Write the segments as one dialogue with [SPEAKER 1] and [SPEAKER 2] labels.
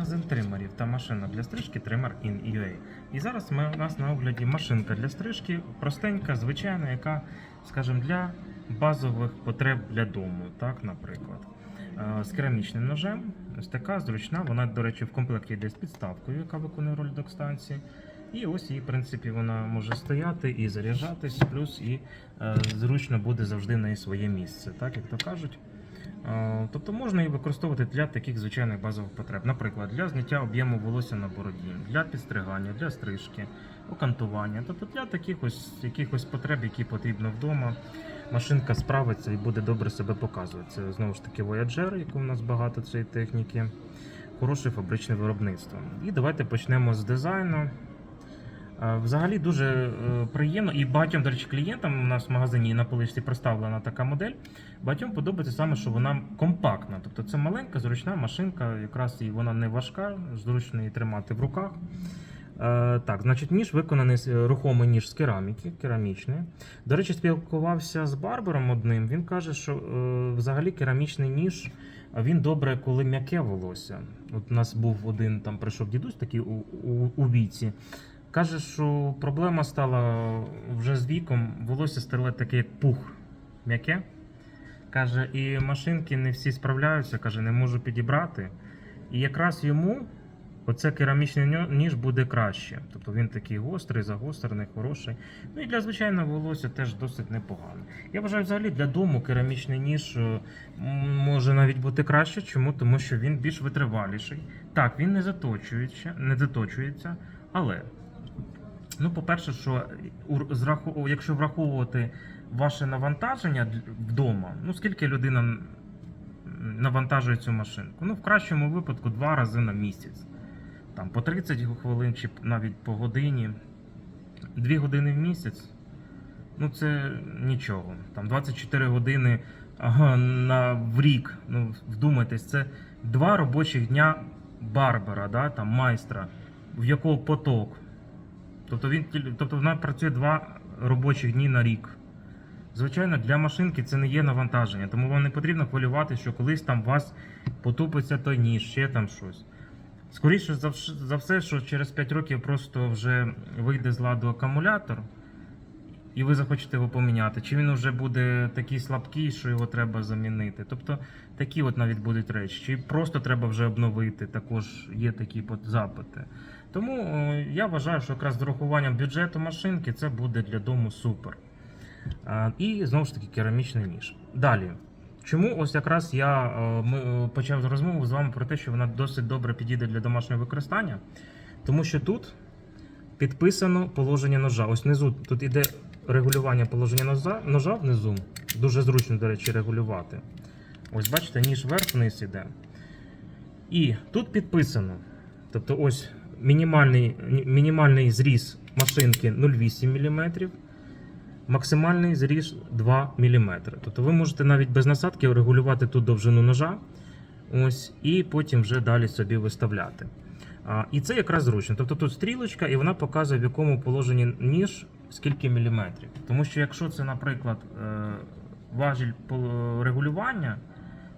[SPEAKER 1] Магазин тримерів та машина для стрижки Trimmer in UA. І зараз ми, у нас на огляді машинка для стрижки, простенька, звичайна, яка, скажімо, для базових потреб для дому, так, наприклад. Е, З керамічним ножем, ось така зручна, вона, до речі, в комплекті йде з підставкою, яка виконує роль док-станції. І ось її, в принципі, вона може стояти і заряджатись, плюс і е, зручно буде завжди в неї своє місце, так як то кажуть. Е, Тобто можна її використовувати для таких звичайних базових потреб, наприклад, для зняття об'єму волосся на бороді, для підстригання, для стрижки, окантування, тобто для таких ось якихось потреб, які потрібно вдома. Машинка справиться і буде добре себе показувати. Це знову ж таки Voyager, яку у нас багато цієї техніки, хороше фабричне виробництво. І давайте почнемо з дизайну. Е, Взагалі дуже е, приємно і багатьом, до речі, клієнтам у нас в магазині на поличці представлена така модель. Багатьом подобається саме, що вона компактна. Тобто це маленька, зручна машинка, якраз і вона не важка, зручно її тримати в руках. Е, так, значить, ніж виконаний рухомий ніж з кераміки, керамічний. До речі, спілкувався з барбером одним. Він каже, що взагалі керамічний ніж він добре, коли м'яке волосся. От у нас був один там прийшов дідусь такий у, у, у віці. Каже, що проблема стала вже з віком, волосся стало таке, як пух м'яке. Каже, і машинки не всі справляються, каже, не можу підібрати. І якраз йому оце керамічний ніж буде краще. Тобто він такий гострий, загострений, хороший. Ну і для звичайного волосся теж досить непогано. Я вважаю, взагалі для дому керамічний ніж е, може навіть бути краще. Чому? Тому що він більш витриваліший. Так, він не заточується, не заточується, але. Ну, по-перше, що якщо враховувати ваше навантаження вдома, ну скільки людина навантажує цю машинку? Ну, в кращому випадку два рази на місяць. Там по 30 хвилин чи навіть по годині. Дві години в місяць. Ну, це нічого. Там 24 години ага, на, в рік. Ну, вдумайтесь, це два робочих дня барбера, да, там, майстра, в якого поток. Тобто, він, тобто вона працює два робочих дні на рік. Звичайно, для машинки це не є навантаження, тому вам не потрібно хвилювати, що колись там у вас потупиться той ніж, ще там щось. Скоріше за, все, що через 5 років просто вже вийде з ладу акумулятор, і ви захочете його поміняти, чи він вже буде такий слабкий, що його треба замінити. Тобто такі от навіть будуть речі, чи просто треба вже обновити, також є такі запити. Тому е, я вважаю, що якраз з урахуванням бюджету машинки це буде для дому супер. І знову ж таки керамічний ніж. Далі. Чому ось якраз я е, ми, е, почав розмову з вами про те, що вона досить добре підійде для домашнього використання, тому що тут підписано положення ножа. Ось внизу тут іде регулювання положення ножа, ножа внизу. Дуже зручно, до речі, регулювати. Ось бачите, ніж вверх-вниз іде. І тут підписано. Тобто ось мінімальний, мінімальний зріз машинки 0,8 мм, максимальний зріз 2 мм. Тобто ви можете навіть без насадки регулювати тут довжину ножа. Ось, і потім вже далі собі виставляти. А, і це якраз зручно. Тобто тут стрілочка, і вона показує, в якому положенні ніж скільки міліметрів. Тому що якщо це, наприклад, е, важіль регулювання,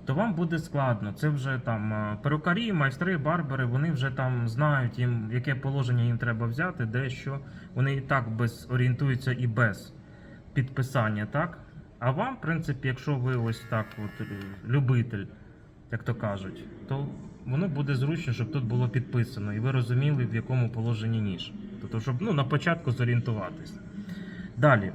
[SPEAKER 1] то вам буде складно. Це вже там е, перукарі, майстри, барбери, вони вже там знають, їм, яке положення їм треба взяти, де що. Вони і так без, орієнтуються і без підписання, так? А вам, в принципі, якщо ви ось так, от, е, любитель, як то кажуть, то воно буде зручно, щоб тут було підписано, і ви розуміли, в якому положенні ніж. Тобто, щоб ну, на початку зорієнтуватись. Далі.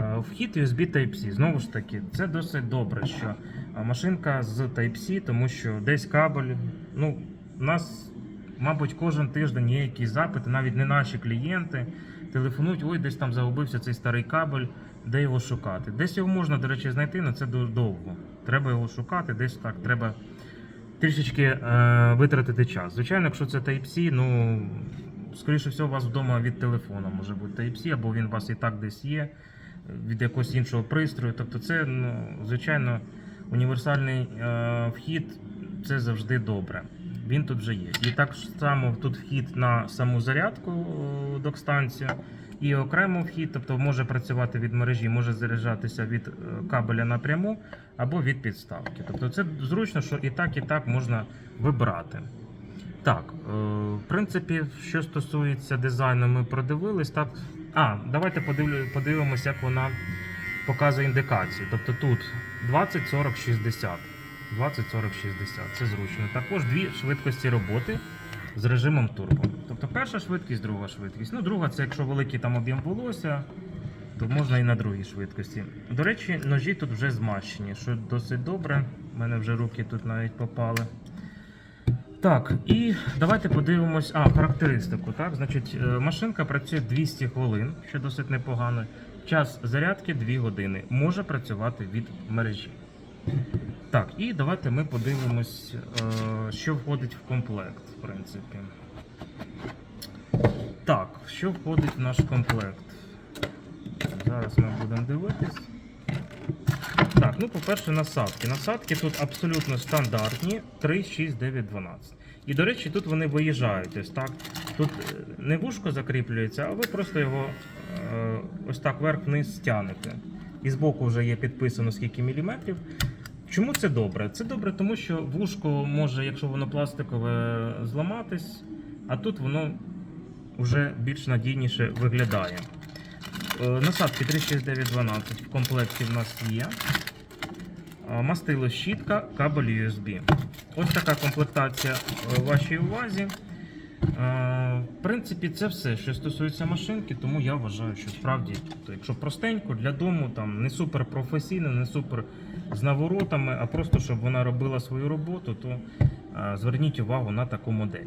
[SPEAKER 1] е, Вхід USB Type-C. Знову ж таки, це досить добре, що машинка з Type-C, тому що десь кабель. Ну, у нас, мабуть, кожен тиждень є якісь запити, навіть не наші клієнти. Телефонують, ой, десь там загубився цей старий кабель, де його шукати. Десь його можна, до речі, знайти, але це довго. Треба його шукати, десь так, треба трішечки е, витратити час. Звичайно, якщо це Type-C, ну, скоріше всього, у вас вдома від телефона може бути Type-C, або він у вас і так десь є, від якогось іншого пристрою. Тобто, це, ну, звичайно, універсальний е, вхід це завжди добре. Він тут вже є. І так само тут вхід на саму зарядку е, док-станцію. І окремо вхід, тобто може працювати від мережі, може заряджатися від е, кабеля напряму або від підставки. Тобто це зручно, що і так, і так можна вибрати. Так, е, в принципі, що стосується дизайну, ми продивились. Так. А, давайте подивимося, як вона показує індикацію. Тобто тут 20, 40, 60. 20, 40, 60. Це зручно. Також дві швидкості роботи з режимом турбо. Тобто перша швидкість, друга швидкість. Ну, друга це якщо великий там об'єм волосся, то можна і на другій швидкості. До речі, ножі тут вже змащені, що досить добре. У мене вже руки тут навіть попали. Так, і давайте подивимось. А, характеристику. Так, значить, е, машинка працює 200 хвилин, що досить непогано. Час зарядки 2 години. Може працювати від мережі. Так, і давайте ми подивимось, е, що входить в комплект, в принципі. Так, що входить в наш комплект? Зараз ми будемо дивитись. Ну по-перше, насадки. Насадки тут абсолютно стандартні 3, 6, 9, 12. І, до речі, тут вони виїжджають. Ось так. Тут е, не вушко закріплюється, а ви просто його е, ось так вверх-вниз стягнете. І збоку вже є підписано скільки міліметрів. Чому це добре? Це добре, тому що вушко може, якщо воно пластикове, зламатись, а тут воно вже більш надійніше виглядає. Е, Насадки 36912 в комплекті в нас є. Е, Мастило щітка, кабель USB. Ось така комплектація е, вашій увазі. Е, В принципі, це все, що стосується машинки, тому я вважаю, що справді, якщо простенько для дому, там не супер професійно, не супер з наворотами, а просто щоб вона робила свою роботу, то зверніть увагу на таку модель.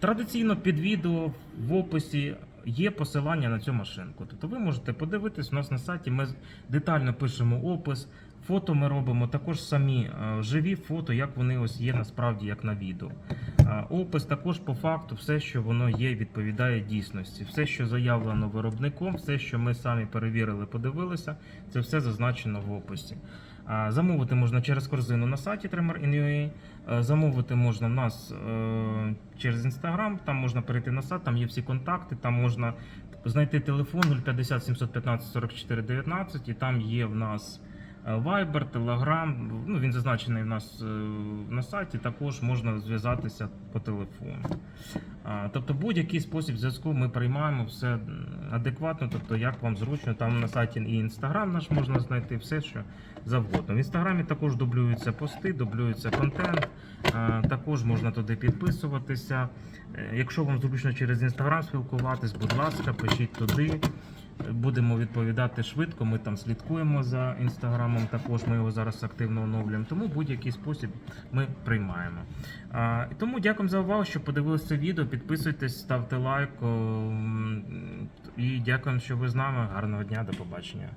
[SPEAKER 1] Традиційно під відео в описі є посилання на цю машинку. Тобто ви можете подивитись у нас на сайті. Ми детально пишемо опис. Фото ми робимо також самі е, живі фото, як вони ось є насправді, як на відео. Е, Опис також по факту, все, що воно є, відповідає дійсності. Все, що заявлено виробником, все, що ми самі перевірили, подивилися, це все зазначено в описі. Е, Замовити можна через корзину на сайті Trimmer.in.ua, е, замовити можна в нас через Instagram, там можна перейти на сайт, там є всі контакти, там можна знайти телефон 050 715 44 19 і там є в нас Viber, Telegram, ну він зазначений в нас е, на сайті, також можна зв'язатися по телефону. Тобто будь-який спосіб зв'язку ми приймаємо все адекватно, тобто як вам зручно, там на сайті і інстаграм наш можна знайти, все що завгодно. В інстаграмі також дублюються пости, дублюється контент, також можна туди підписуватися. Е, Якщо вам зручно через інстаграм спілкуватись, будь ласка, пишіть туди. Будемо відповідати швидко. Ми там слідкуємо за інстаграмом. Також ми його зараз активно оновлюємо. Тому будь-який спосіб ми приймаємо. А, тому дякую за увагу, що подивилися це відео. Підписуйтесь, ставте лайк. І дякую, що ви з нами. Гарного дня, до побачення.